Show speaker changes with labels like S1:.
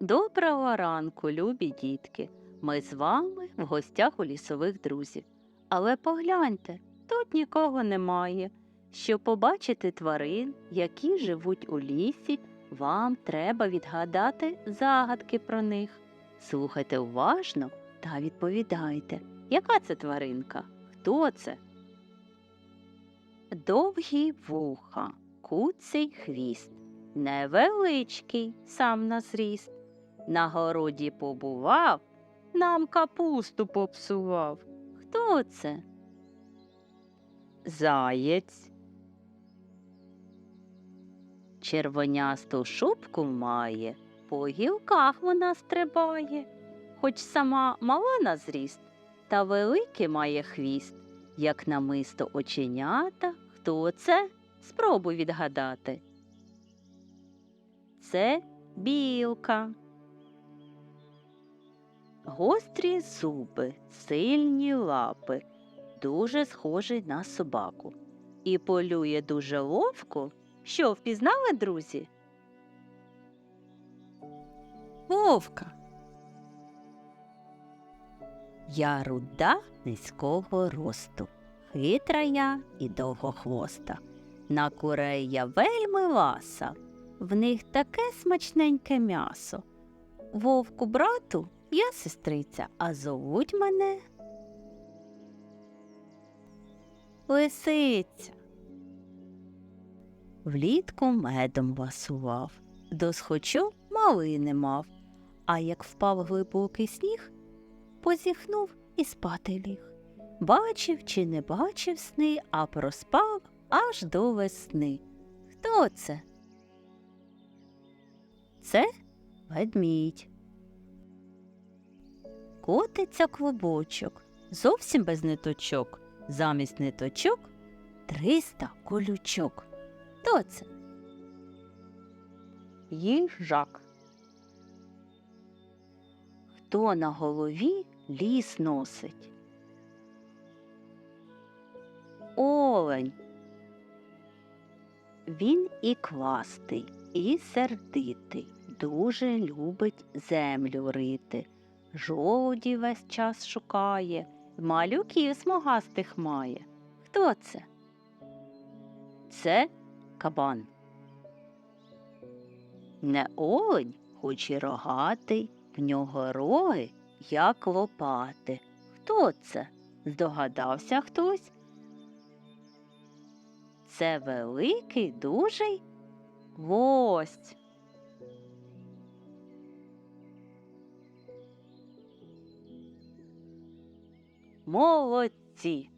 S1: Доброго ранку, любі дітки. Ми з вами в гостях у лісових друзів. Але погляньте, тут нікого немає. Щоб побачити тварин, які живуть у лісі, вам треба відгадати загадки про них. Слухайте уважно та відповідайте, яка це тваринка? Хто це? Довгі вуха, куций хвіст, невеличкий сам на зріст. На городі побував, нам капусту попсував. Хто це? Заєць. Червонясту шубку має, по гілках вона стрибає, хоч сама мала на зріст, та великий має хвіст, як намисто оченята. Хто це? Спробуй відгадати. Це білка. Гострі зуби, сильні лапи, дуже схожий на собаку. І полює дуже ловко. Що, впізнали, друзі? Вовка. Я руда низького росту, хитра я і довгохвоста. На курей я вельми ласа, в них таке смачненьке м'ясо. Вовку брату я сестриця, а зовуть мене Лисиця. Влітку медом васував, досхочу малини мав, а як впав глибокий сніг, позіхнув і спати ліг. Бачив чи не бачив сни, а проспав аж до весни. Хто це? Це ведмідь. Котиться клубочок, зовсім без ниточок, замість ниточок триста колючок. Хто це? Їжак. Хто на голові ліс носить? Олень. Він і квастий, і сердитий, дуже любить землю рити. Жолуді весь час шукає, малюків смугастих має. Хто це? Це кабан. Не олень, хоч і рогатий, в нього роги, як лопати. Хто це? Здогадався хтось? Це великий, дужий лось. Молодці!